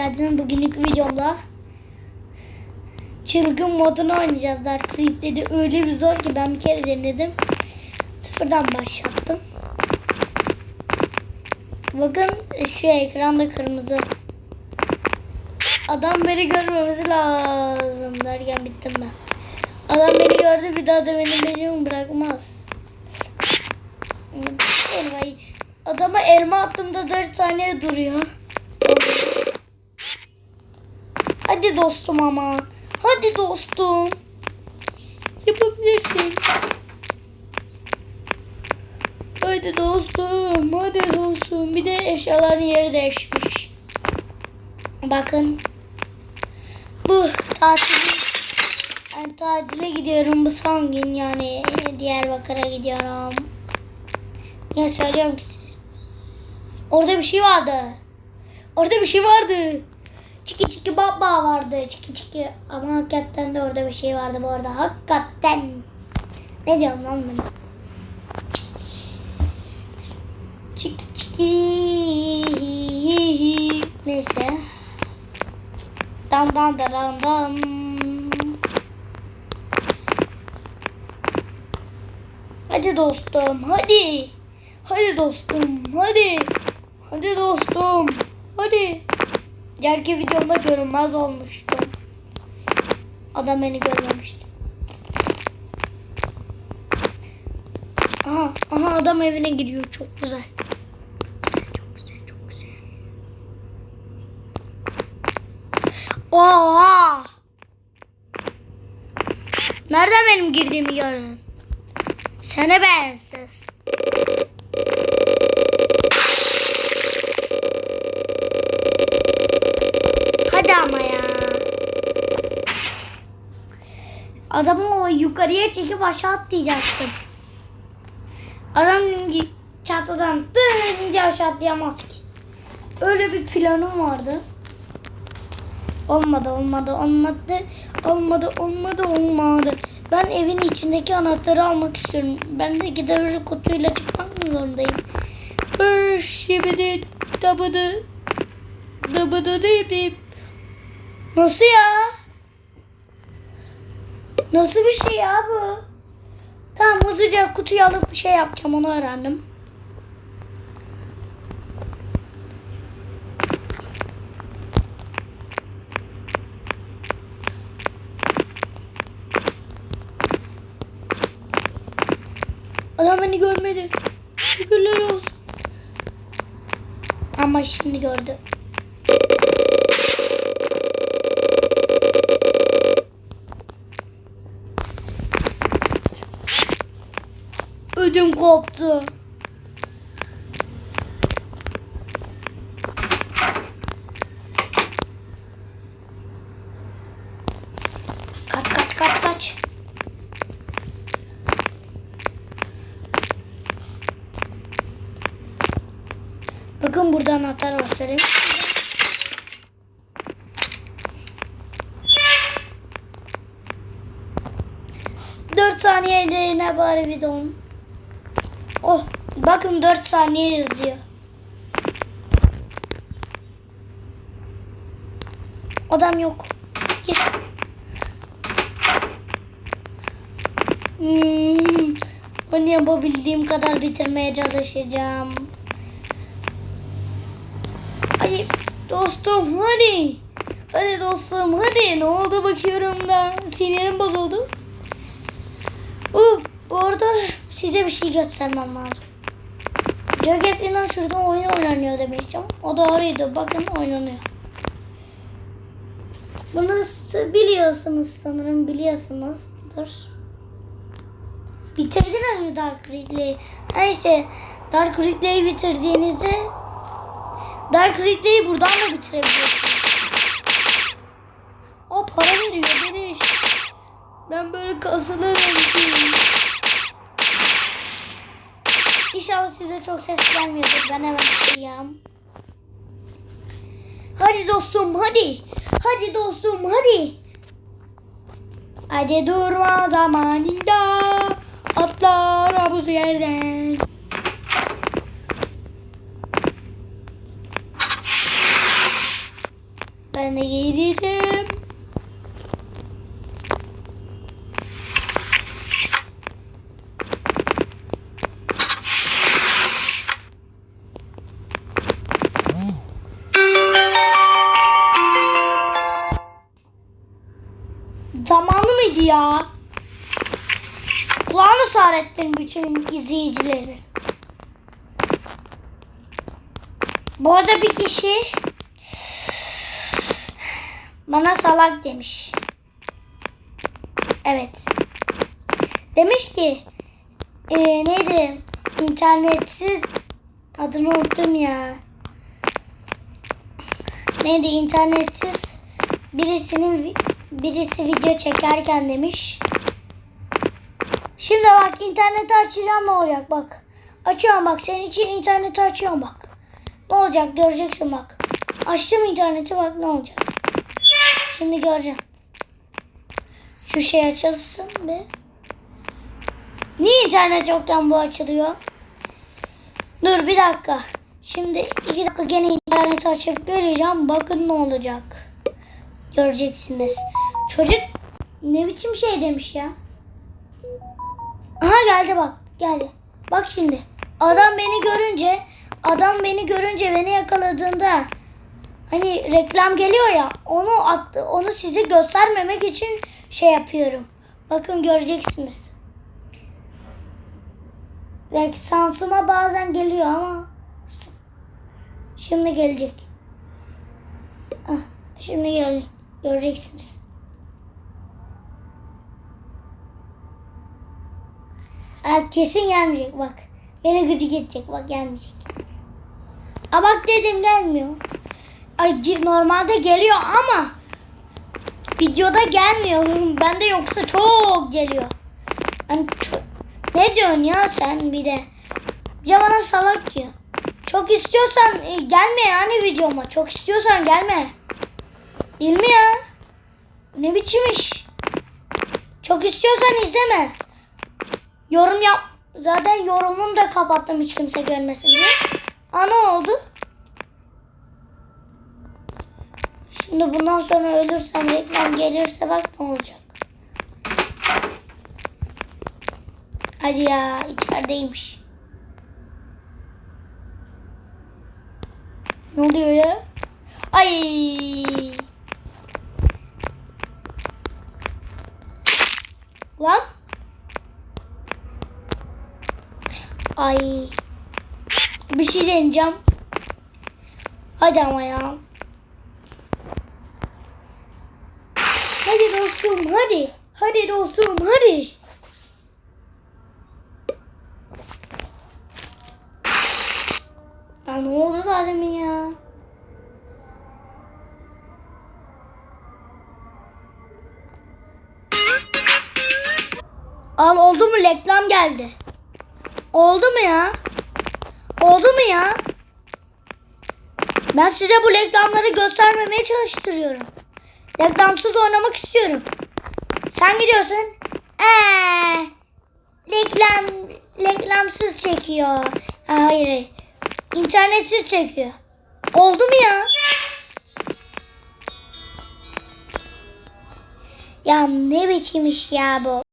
geldiniz. Bugünlük videomda çılgın modunu oynayacağız. Dark Reed'leri öyle bir zor ki ben bir kere denedim. Sıfırdan başlattım. Bakın şu ekranda kırmızı. Adam beni görmemesi lazım derken bittim ben. Adam beni gördü bir daha da beni benim bırakmaz. Elmayı. Adama elma attığımda 4 saniye duruyor. Hadi dostum ama. Hadi dostum. Yapabilirsin. Hadi dostum. Hadi dostum. Bir de eşyaların yeri değişmiş. Bakın. Bu tatil. Ben tatile gidiyorum bu son gün yani Diyarbakır'a gidiyorum. Ya söylüyorum ki. Orada bir şey vardı. Orada bir şey vardı. Çiki çiki baba vardı. Çiki çiki. Ama hakikaten de orada bir şey vardı bu arada. Hakikaten. Ne diyorum lan ben? Çiki çiki. Neyse. Dan dan dan dan dan. Hadi dostum hadi. Hadi dostum hadi. Hadi dostum hadi. Diğerki videomda görünmez olmuştum. Adam beni görmemişti. Aha, aha adam evine giriyor çok güzel. Çok güzel çok güzel. Oha! Nereden benim girdiğimi gördün? Sana bensiz. Hadi ama ya. Adamı o yukarıya çekip aşağı atlayacaktım. Adam çatıdan dın diye aşağı atlayamaz ki. Öyle bir planım vardı. Olmadı, olmadı, olmadı, olmadı, olmadı, olmadı. Ben evin içindeki anahtarı almak istiyorum. Ben de gider kutuyla çıkmak zorundayım. Bir şibidi dabıdı dabıdı deyip deyip. Nasıl ya? Nasıl bir şey ya bu? Tamam hızlıca kutuyu alıp bir şey yapacağım onu öğrendim. Adam beni görmedi. Şükürler olsun. Ama şimdi gördü. Ödüm koptu. Kaç kaç kaç kaç. Bakın burada anahtar söyleyeyim. Dört saniye yine bari bir don. Oh bakın dört saniye yazıyor. Adam yok. Gir. Hmm, onu yapabildiğim kadar bitirmeye çalışacağım. Hadi dostum hadi. Hadi dostum hadi. Ne oldu bakıyorum da sinirim bozuldu. Uh, bu arada size bir şey göstermem lazım. Jögesinden şurada oyun oynanıyor demiştim. O doğruydu. Bakın oynanıyor. Bunu biliyorsunuz sanırım biliyorsunuzdur. Bitirdiniz mi Dark Ridley'i? Ha işte Dark Ridley'i bitirdiğinizde Dark Ridley'i buradan da bitirebiliyorsunuz. O para veriyor beni. Ben böyle kasılırım. İnşallah size çok ses gelmiyordur. Ben hemen çıkayım. Hadi dostum hadi. Hadi dostum hadi. Hadi durma zamanında. Atla bu yerden. Ben de gelirim. Mıydı ya? Kulağını sağrettin bütün izleyicileri. Bu arada bir kişi bana salak demiş. Evet. Demiş ki e, neydi? İnternetsiz adını unuttum ya. Neydi internetsiz birisinin birisi video çekerken demiş. Şimdi bak interneti açacağım ne olacak bak. Açıyorum bak senin için interneti açıyorum bak. Ne olacak göreceksin bak. Açtım interneti bak ne olacak. Şimdi göreceğim. Şu şey açılsın be. Niye internet yokken bu açılıyor? Dur bir dakika. Şimdi iki dakika gene interneti açıp göreceğim. Bakın ne olacak. Göreceksiniz. Çocuk ne biçim şey demiş ya. Aha geldi bak. Geldi. Bak şimdi. Adam beni görünce adam beni görünce beni yakaladığında hani reklam geliyor ya onu attı, onu size göstermemek için şey yapıyorum. Bakın göreceksiniz. Belki sansıma bazen geliyor ama şimdi gelecek. Ah, şimdi gel göreceksiniz. Aa, kesin gelmeyecek bak. Beni gıcık edecek bak gelmeyecek. Aa bak dedim gelmiyor. Ay normalde geliyor ama videoda gelmiyor. Bende yoksa çok geliyor. Hani ço- ne diyorsun ya sen bir de? Bir de bana salak diyor. Çok istiyorsan e, gelme yani videoma. Çok istiyorsan gelme. Değil mi ya? Bu Ne biçim iş? Çok istiyorsan izleme. Yorum yap. Zaten yorumumu da kapattım hiç kimse görmesin diye. Aa ne oldu? Şimdi bundan sonra ölürsem reklam gelirse bak ne olacak. Hadi ya içerideymiş. Ne oluyor ya? Ay. Lan. Ay. Bir şey deneyeceğim. Hadi ama ya. Hadi dostum hadi. Hadi dostum hadi. Al oldu mu reklam geldi. Oldu mu ya? Oldu mu ya? Ben size bu reklamları göstermemeye çalıştırıyorum. Reklamsız oynamak istiyorum. Sen gidiyorsun. Ee, reklam reklamsız çekiyor. Ha, Hayır, hayır. İnternetsiz çekiyor. Oldu mu ya? Ya ne biçim iş ya bu?